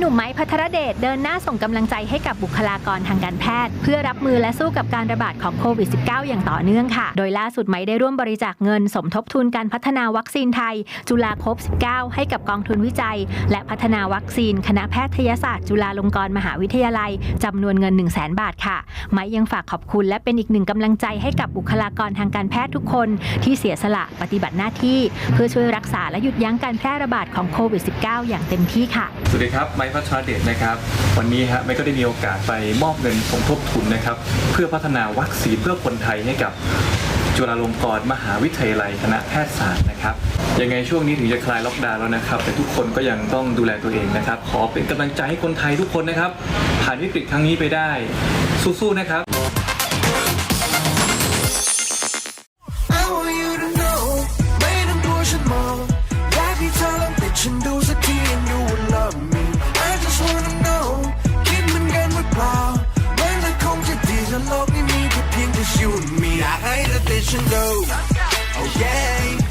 หนุ่มไม้พัทรเดชเดินหน้าส่งกำลังใจให้กับบุคลากรทางการแพทย์ เพื่อรับมือและสู้กับการระบาดของโควิด -19 อย่างต่อเนื่องค่ะ โดยล่าสุดไม้ได้ร่วมบริจาคเงิน สมทบทุนการพัฒนาวัคซีนไทย จุฬาครบ19 ให้กับกองทุนวิจัย และพัฒนาวัคซีน คณะแพทยศาสตร์จุฬาลงกรณ์มหาวิทยาลัยจำนวนเงิน 1 0 0 0 0แบาทค่ะ ไม้ยังฝากขอบคุณและเป็นอีกหนึ่งกำลังใจให้กับบุคลากรทางการแพทย์ทุกคน ที่เสียสละปฏิบัติหน้าที่ เพื่อช่วยรักษาและหยุดยั้งการแพร่ระบาดของโควิด -19 อย่างเต็มที่ค่ะสวัสดีครับมค์พัชรเดชนะครับ วันนี้ฮะไม่ก็ได้มีโอกาสไปมอบเงินสมทบทุนนะครับ เพื่อพัฒนาวัคซีนเพื่อคนไทยให้กับจุฬาลงกรณ์มหาวิทยาลัยคณะแพทยศาสตร์นะครับยังไงช่วงนี้ถึงจะคลายล็อกดาวน์แล้วนะครับ แต่ทุกคนก็ยังต้องดูแลตัวเองนะครับ ขอเป็นกำลังใจให้คนไทยทุกคนนะครับ ผ่านวิกฤตครั้งนี้ไปได้ สู้ๆนะครับ นดู oh yeah